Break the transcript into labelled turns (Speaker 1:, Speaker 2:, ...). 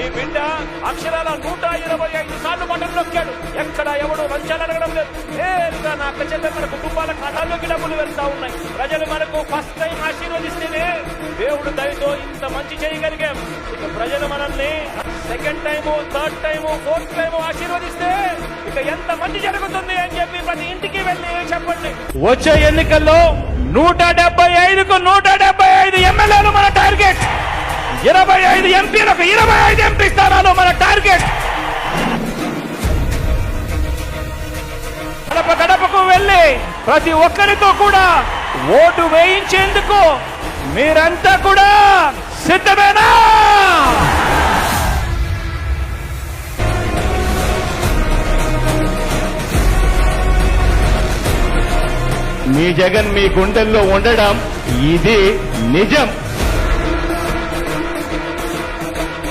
Speaker 1: ఈ బిడ్డ అక్షరాల నూట ఇరవై ఐదు సార్లు బటన్ నొక్కాడు. ఎక్కడ ఎవడు లంచాలు అడగడం లేదు. నేరుగా నా అక్క చెల్లెల కుటుంబాల ఖాతాల్లోకి డబ్బులు వెళ్తా ఉన్నాయి. ప్రజలు మనకు ఫస్ట్ టైం ఆశీర్వదిస్తేనే దేవుడు దయతో ఇంత మంచి చేయగలిగాం. ఇక ప్రజలు మనల్ని second time third time fourth time ఆశీర్వదిస్తే ఇక ఎంత మంచి జరుగుతుంది అని చెప్పి ప్రతి ఇంటికి వెళ్ళి చెప్పండి. వచ్చే ఎన్నికల్లో నూట డెబ్బై ఐదుకు నూట డెబ్బై ఐదు ఎమ్మెల్యేలు మన టార్గెట్ ఇరవై ఐదు ఎంపీలకు ఇరవై ఐదు ఎంపీ మన టార్గెట్. గడప గడపకు వెళ్ళి ప్రతి ఒక్కరితో కూడా ఓటు వేయించేందుకు మీరంతా కూడా సిద్ధమేనా?
Speaker 2: మీ జగన్ మీ గుండెల్లో ఉండడం ఇది నిజం.